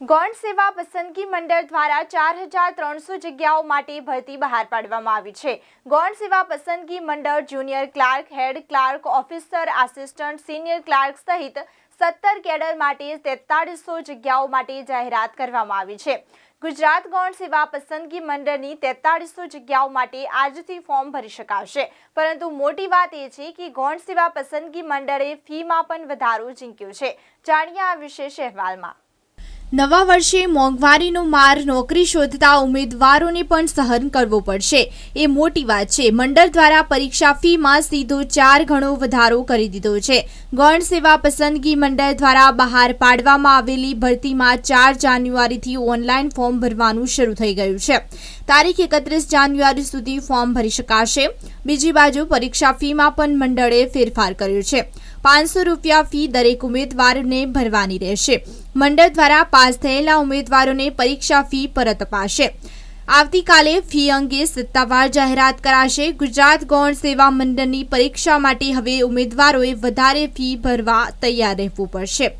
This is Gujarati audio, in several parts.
ગૌણ સેવા પસંદગી મંડળ દ્વારા ચાર હજાર ત્રણસો જગ્યાઓ માટે ભરતી બહાર પાડવામાં આવી છે. ગૌણ સેવા પસંદગી મંડળ junior clerk, head clerk, officer, assistant, senior clerk સહિત સત્તર કેડર માટે તેતાળીસો જગ્યાઓ માટે જાહેરાત કરવામાં આવી છે. ગુજરાત ગૌણ સેવા પસંદગી મંડળની તેતાળીસો જગ્યાઓ માટે આજથી ફોર્મ ભરી શકાશે. પરંતુ મોટી વાત એ છે કે ગૌણ સેવા પસંદગી મંડળે ફીમાં પણ વધારો ઝીંક્યો છે. જાણીએ આ વિશેષ અહેવાલમાં. નવા વર્ષે મોંઘવારીનો માર નોકરી શોધતા ઉમેદવારોને પણ સહન કરવો પડશે. એ મોટી વાત છે. મંડળ દ્વારા પરીક્ષા ફીમાં સીધો ચાર ગણો વધારો કરી દીધો છે. ગૌણ સેવા પસંદગી મંડળ દ્વારા બહાર પાડવામાં આવેલી ભરતીમાં ચાર જાન્યુઆરીથી ઓનલાઈન ફોર્મ ભરવાનું શરૂ થઈ ગયું છે. તારીખ એકત્રીસ જાન્યુઆરી સુધી ફોર્મ ભરી શકાશે. બીજી બાજુ પરીક્ષા ફીમાં પણ મંડળે ફેરફાર કર્યો છે. પાંચસો રૂપિયા ફી દરેક ઉમેદવારને ભરવાની રહેશે. મંડળ દ્વારા પાસ થયેલા ઉમેદવારોને પરીક્ષા ફી પરત અપાશે. આવતીકાલે ફી અંગે સત્તાવાર જાહેરાત કરાશે. ગુજરાત ગૌણ સેવા મંડળની પરીક્ષા માટે હવે ઉમેદવારોએ વધારે ફી ભરવા તૈયાર રહેવું પડશે.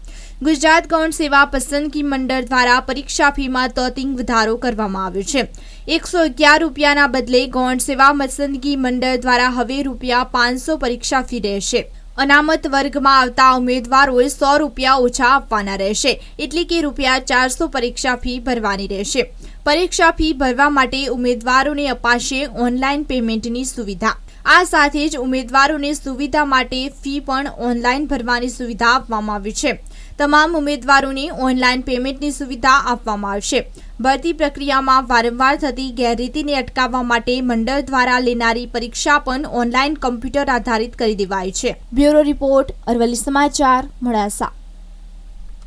ગુજરાત ગૌણ સેવા પસંદગી મંડળ દ્વારા પરીક્ષા ફીમાં તોતિંગ વધારો કરવામાં આવ્યો છે. એકસો અગિયાર રૂપિયાના બદલે ગૌણ સેવા પસંદગી મંડળ દ્વારા હવે રૂપિયા પાંચસો પરીક્ષા ફી રહેશે. અનામત વર્ગમાં આવતા ઉમેદવારોએ સો રૂપિયા ઓછા આપવાના રહેશે. એટલે કે રૂપિયા ચારસો પરીક્ષા ફી ભરવાની રહેશે. પરીક્ષા ફી ભરવા માટે ઉમેદવારોને અપાશે ઓનલાઈન પેમેન્ટની સુવિધા. આ સાથે જ ઉમેદવારોને સુવિધા માટે ફી પણ ઓનલાઈન ભરવાની સુવિધા આપવામાં આવી છે. તમામ ઉમેદવારોને ઓનલાઈન પેમેન્ટની સુવિધા આપવામાં આવશે. ભરતી પ્રક્રિયામાં વારંવાર થતી ગેરરીતિને અટકાવવા માટે મંડળ દ્વારા લેનારી પરીક્ષા પણ ઓનલાઈન કમ્પ્યુટર આધારિત કરી દેવાય છે. બ્યુરો રિપોર્ટ અરવલ્લી સમાચાર, મોડાસા.